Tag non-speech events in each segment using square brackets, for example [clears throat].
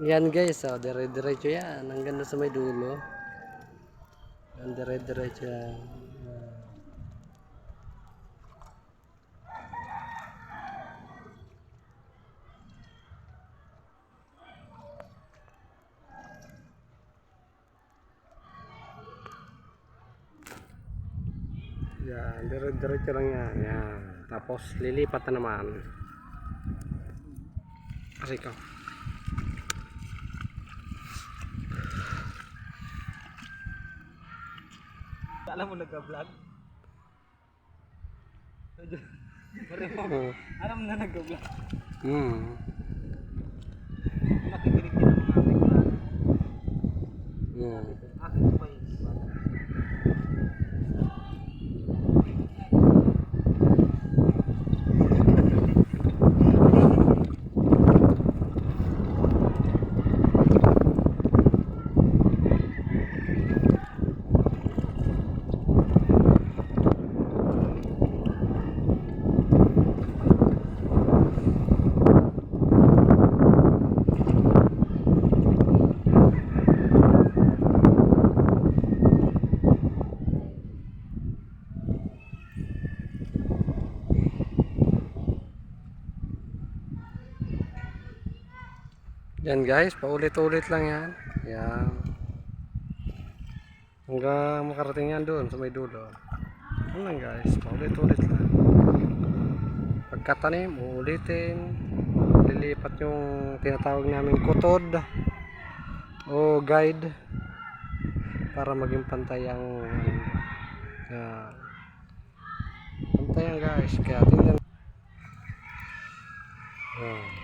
Yan guys, oh, dire-diretso yan. Hanggang na sa may dulo. Yan, dire-diretso yan. Yan, dire-diretso lang yan. Yan. Tapos lilipat na naman. Kasi ikaw. Alam mo nagka-vlog? Alam mo na nagka-vlog? Hmm. Nakikinig din ang mga ating vlog. Hmm. Akin ko pa yun. Yan guys, paulit-ulit lang yan. Yan. Hanggang makarating yan doon sa may dulo. Yan lang guys, paulit-ulit lang. Pagkatanim, uulitin. Lilipat yung tinatawag namin kutod o guide para maging pantay ang yan. Pantay yan guys, kaya tingnan. Yan.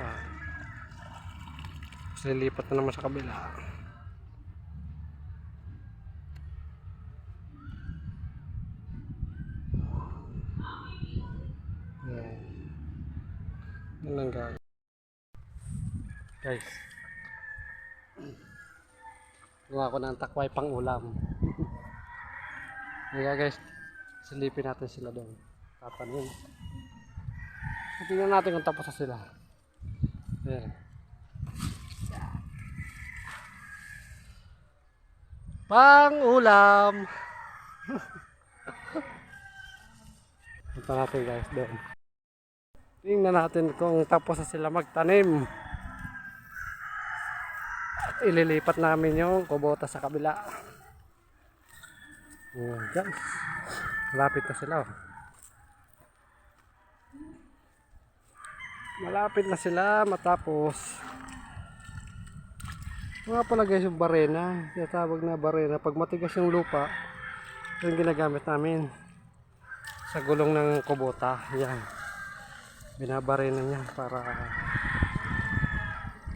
Ano? Tapos lilipat na naman sa kabila. Yan. Yan lang guys. Guys. Gawa ko ng takway pang ulam. [laughs] Kaya guys, silipin natin sila doon. Tatanim. Tingnan natin kung tapos na sila. Ayan. Pang ulam. [laughs] Punta natin guys doon. Tingnan natin kung tapos na sila magtanim. At ililipat namin yung kubota sa kabila. Ayan guys. Malapit na sila. Oh. Malapit na sila matapos. Mga pala guys yung barena. Tinatawag na barena. Pag matigas yung lupa, yung ginagamit namin sa gulong ng kubota. Yan. Binabarena niya para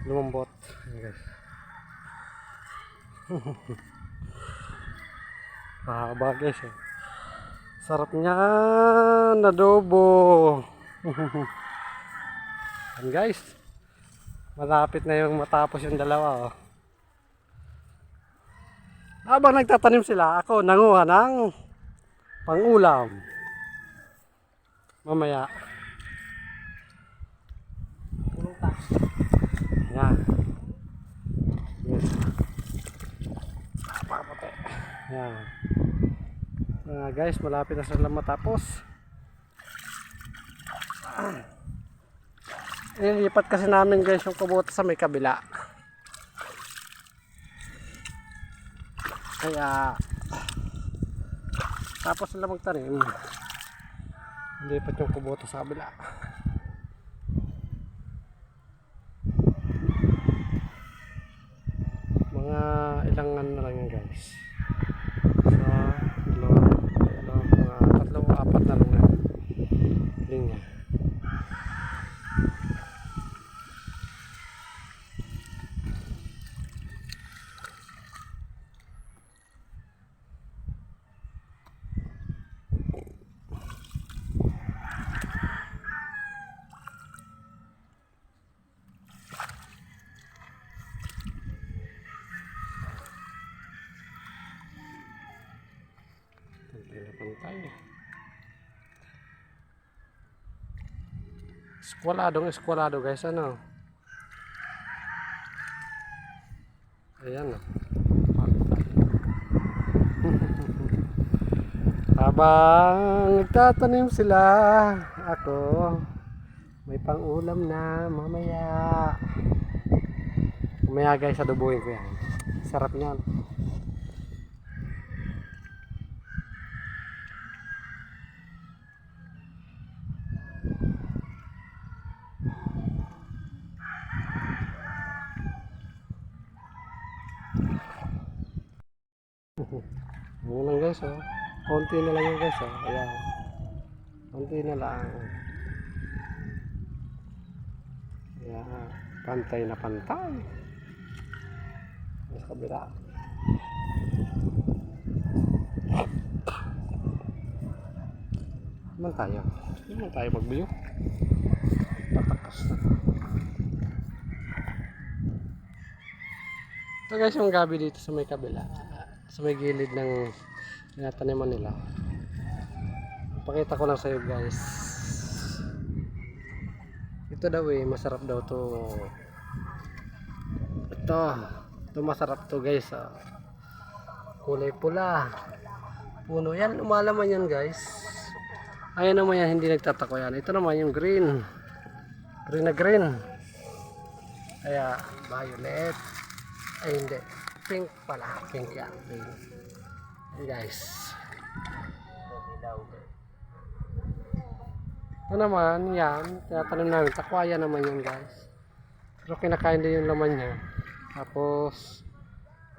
lumambot. Yan guys. [laughs] Mahaba guys eh. Sarap niyan. Adobo. [laughs] Yan guys. Malapit na yung matapos yung dalawa oh. Habang nagtatanim sila, ako nanguha ng pangulam. Mamaya. Yan. Yes. Yan. Ah, guys, malapit na sila matapos. Ah. [clears throat] Ilipat kasi namin guys yung kubota sa may kabila. Kaya tapos sila magtanim. Lipat yung kubota sa kabila. Mga ilang ano na lang yan guys. Sa dalawa, dalawa, mga tatlo, apat na lang na linya. Pantay na pantay. Eskwalado, eskwalado guys, ano? Ayan oh. Pantay. [laughs] Habang nagtatanim sila, ako may pang-ulam na mamaya. Mamaya guys, adobohin ko yan. Sarap niyan. Yun lang guys, oh. Konti na lang yun guys, oh. Ayan. Konti na lang. Ayan. Pantay na pantay. Sa kabila. Naman tayo. Naman tayo magbiyo. Tatakas na. Ito guys yung gabi dito sa may kabila. Sa may gilid ng tinataniman nila. Pakita ko lang sa iyo guys. Ito daw eh, masarap daw to. Ito. Ito masarap to guys. ah. Kulay pula. Puno yan, lumalaman yan guys. Ayan naman yan, hindi nagtatako yan. Ito naman yung green. Green na green. Kaya, violet. Ay, hindi. Pink pala. Pink yan. Pink. Ayan, guys. Ito naman, yan. Tinatanim namin. Takwaya naman yan, guys. Pero kinakain din yung laman niya. Tapos,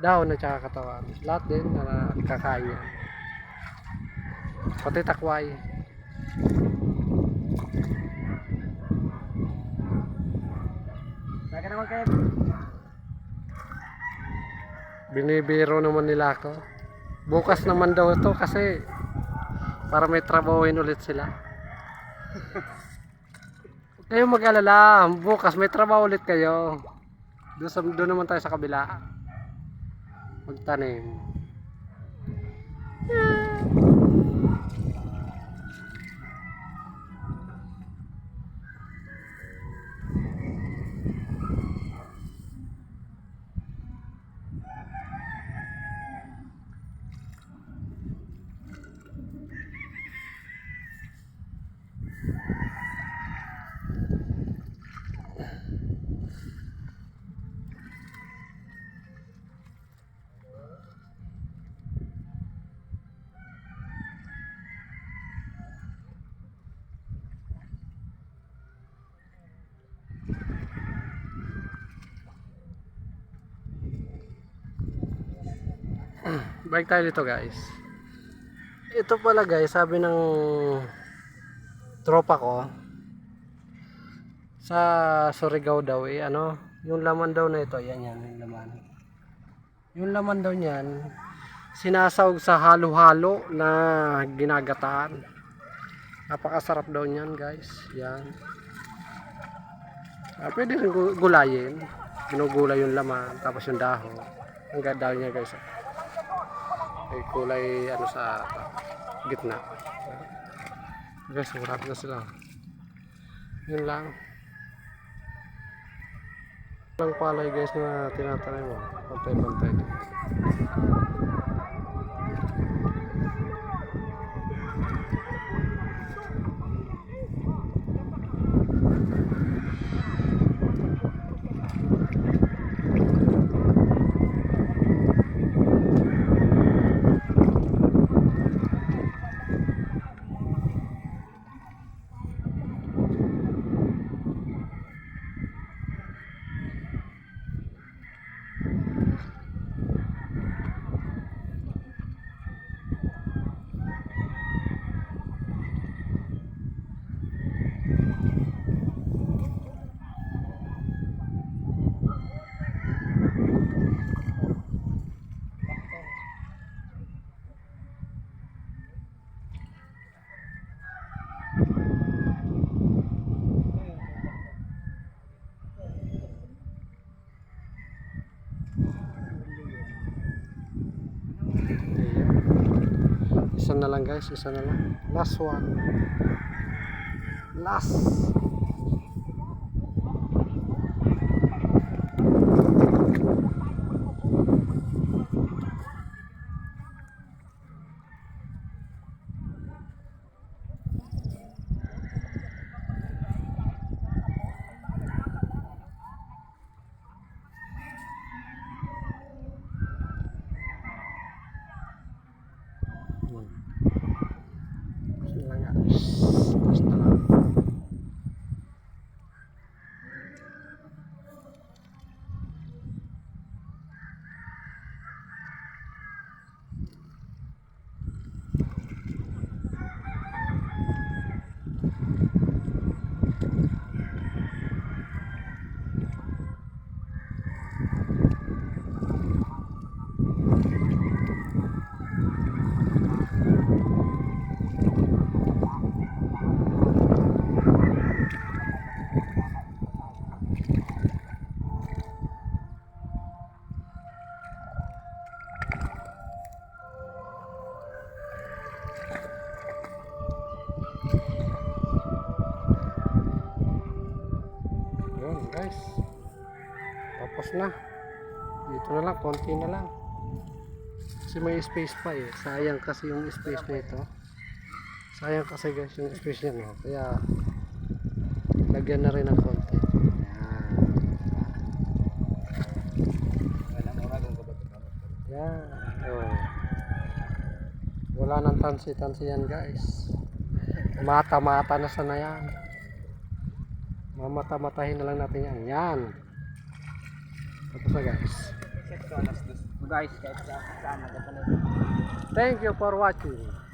daon at saka katawan. Lahat din na kakain niya. Pati takway. Binibiro naman nila ako. Bukas naman daw ito kasi para may trabahuin ulit sila. [laughs] Kayong mag-alala. Bukas may trabaho ulit kayo. Doon, sa, doon naman tayo sa kabila. Magtanim. Balik tayo dito guys. Ito pala guys, sabi ng tropa ko sa Surigao daw eh, ano, yung laman daw na ito, yan yan, yung laman. Yung laman daw niyan, sinasawag sa halo-halo na ginagataan. Napakasarap daw niyan guys, yan. Ah, pwede rin gu- gulayin. Ginugulay yung laman, tapos yung dahon. Ang ganda niya guys. May kulay ano sa gitna. Guys, marami na sila. Yun lang. Lang palay guys na tinatanim mo. Pantay-pantay. Isa na lang guys, isa na lang. Last one. Last. Hmm. Isa na lang guys. Last na lang. Yun guys. Tapos na. Dito na lang, konti na lang. Kasi may space pa eh. Sayang kasi yung space nito. Sayang kasi guys yung space niya no. Kaya lagyan na rin ng konti. Yan. Oh. Wala nang tansi-tansi yan guys. Mata-mata na sana yan. Mamata-matahin na lang natin yan. Yan. Tapos na guys. Guys. Thank you for watching.